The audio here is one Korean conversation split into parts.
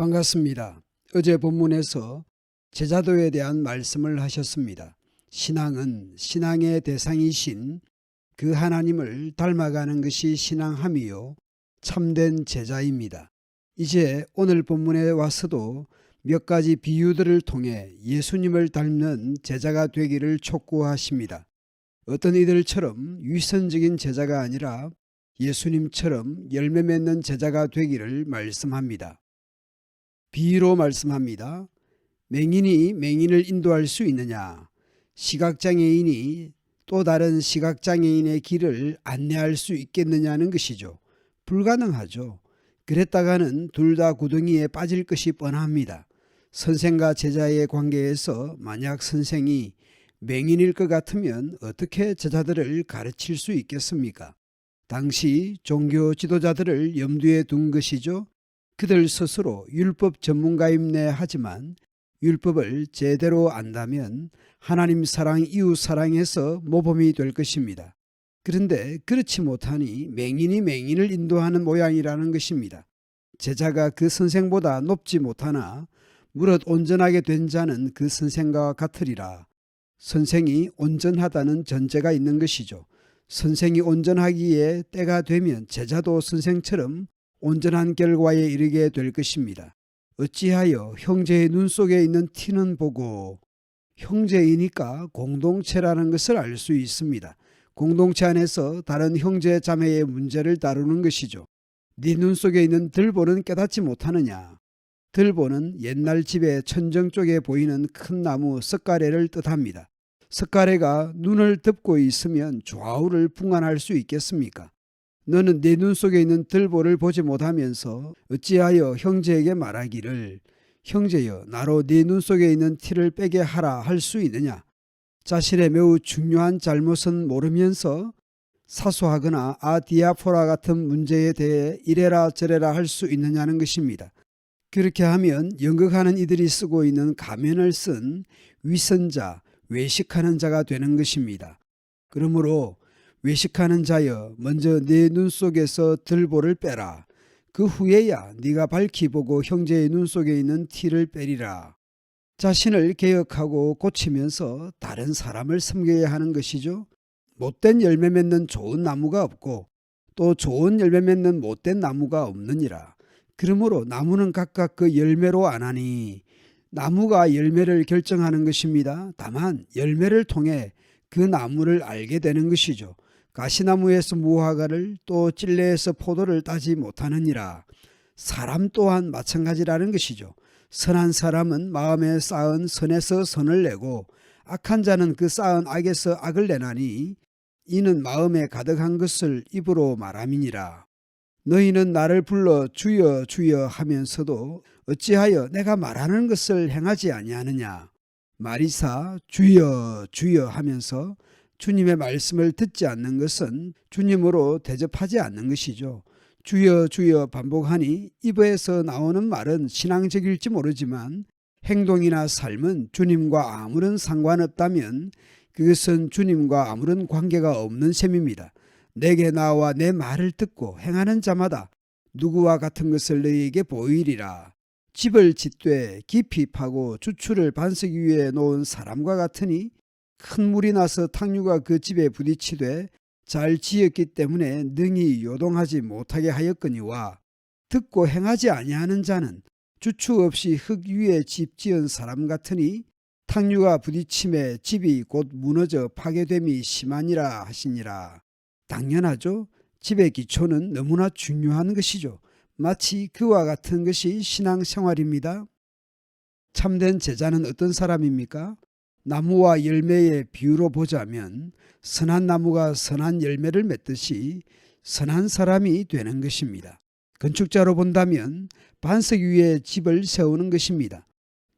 반갑습니다. 어제 본문에서 제자도에 대한 말씀을 하셨습니다. 신앙은 신앙의 대상이신 그 하나님을 닮아가는 것이 신앙함이요. 참된 제자입니다. 이제 오늘 본문에 와서도 몇 가지 비유들을 통해 예수님을 닮는 제자가 되기를 촉구하십니다. 어떤 이들처럼 위선적인 제자가 아니라 예수님처럼 열매 맺는 제자가 되기를 말씀합니다. 비유로 말씀합니다. 맹인이 맹인을 인도할 수 있느냐? 시각장애인이 또 다른 시각장애인의 길을 안내할 수 있겠느냐는 것이죠. 불가능하죠. 그랬다가는 둘 다 구덩이에 빠질 것이 뻔합니다. 선생과 제자의 관계에서 만약 선생이 맹인일 것 같으면 어떻게 제자들을 가르칠 수 있겠습니까? 당시 종교 지도자들을 염두에 둔 것이죠. 그들 스스로 율법 전문가임내 하지만 율법을 제대로 안다면 하나님 사랑, 이웃 사랑에서 모범이 될 것입니다. 그런데 그렇지 못하니 맹인이 맹인을 인도하는 모양이라는 것입니다. 제자가 그 선생보다 높지 못하나 무릇 온전하게 된 자는 그 선생과 같으리라. 선생이 온전하다는 전제가 있는 것이죠. 선생이 온전하기에 때가 되면 제자도 선생처럼 온전한 결과에 이르게 될 것입니다. 어찌하여 형제의 눈 속에 있는 티는 보고 형제이니까 공동체라는 것을 알 수 있습니다. 공동체 안에서 다른 형제 자매의 문제를 다루는 것이죠. 네 눈 속에 있는 들보는 깨닫지 못하느냐. 들보는 옛날 집의 천정 쪽에 보이는 큰 나무 석가래를 뜻합니다. 석가래가 눈을 덮고 있으면 좌우를 분간할 수 있겠습니까? 너는 내 눈 속에 있는 들보를 보지 못하면서 어찌하여 형제에게 말하기를 형제여 나로 네 눈 속에 있는 티를 빼게 하라 할 수 있느냐? 자신의 매우 중요한 잘못은 모르면서 사소하거나 아디아포라 같은 문제에 대해 이래라 저래라 할 수 있느냐는 것입니다. 그렇게 하면 연극하는 이들이 쓰고 있는 가면을 쓴 위선자, 외식하는 자가 되는 것입니다. 그러므로 외식하는 자여 먼저 네 눈 속에서 들보를 빼라. 그 후에야 네가 밝히 보고 형제의 눈 속에 있는 티를 빼리라. 자신을 개혁하고 고치면서 다른 사람을 섬겨야 하는 것이죠. 못된 열매 맺는 좋은 나무가 없고 또 좋은 열매 맺는 못된 나무가 없느니라. 그러므로 나무는 각각 그 열매로 안 하니 나무가 열매를 결정하는 것입니다. 다만 열매를 통해 그 나무를 알게 되는 것이죠. 가시나무에서 무화과를 또 찔레에서 포도를 따지 못하느니라. 사람 또한 마찬가지라는 것이죠. 선한 사람은 마음에 쌓은 선에서 선을 내고 악한 자는 그 쌓은 악에서 악을 내나니 이는 마음에 가득한 것을 입으로 말함이니라. 너희는 나를 불러 주여 주여 하면서도 어찌하여 내가 말하는 것을 행하지 아니하느냐. 마리사 주여 주여 하면서 주님의 말씀을 듣지 않는 것은 주님으로 대접하지 않는 것이죠. 주여 주여 반복하니 입에서 나오는 말은 신앙적일지 모르지만 행동이나 삶은 주님과 아무런 상관없다면 그것은 주님과 아무런 관계가 없는 셈입니다. 내게 나와 내 말을 듣고 행하는 자마다 누구와 같은 것을 너희에게 보이리라. 집을 짓되 깊이 파고 주추를 반석 위에 놓은 사람과 같으니 큰 물이 나서 탕류가 그 집에 부딪히되 잘 지었기 때문에 능히 요동하지 못하게 하였거니와 듣고 행하지 아니하는 자는 주추 없이 흙 위에 집 지은 사람 같으니 탕류가 부딪힘에 집이 곧 무너져 파괴됨이 심하니라 하시니라. 당연하죠. 집의 기초는 너무나 중요한 것이죠. 마치 그와 같은 것이 신앙생활입니다. 참된 제자는 어떤 사람입니까? 나무와 열매의 비유로 보자면 선한 나무가 선한 열매를 맺듯이 선한 사람이 되는 것입니다. 건축자로 본다면 반석 위에 집을 세우는 것입니다.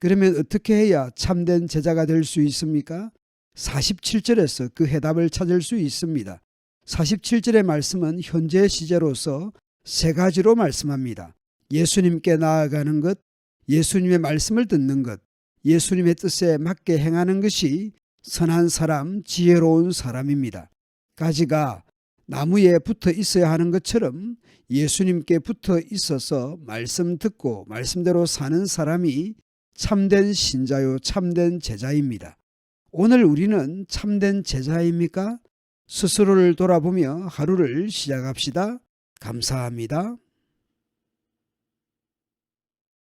그러면 어떻게 해야 참된 제자가 될 수 있습니까? 47절에서 그 해답을 찾을 수 있습니다. 47절의 말씀은 현재 시제로서 세 가지로 말씀합니다. 예수님께 나아가는 것, 예수님의 말씀을 듣는 것, 예수님의 뜻에 맞게 행하는 것이 선한 사람, 지혜로운 사람입니다. 가지가 나무에 붙어 있어야 하는 것처럼 예수님께 붙어 있어서 말씀 듣고 말씀대로 사는 사람이 참된 신자요 참된 제자입니다. 오늘 우리는 참된 제자입니까? 스스로를 돌아보며 하루를 시작합시다. 감사합니다.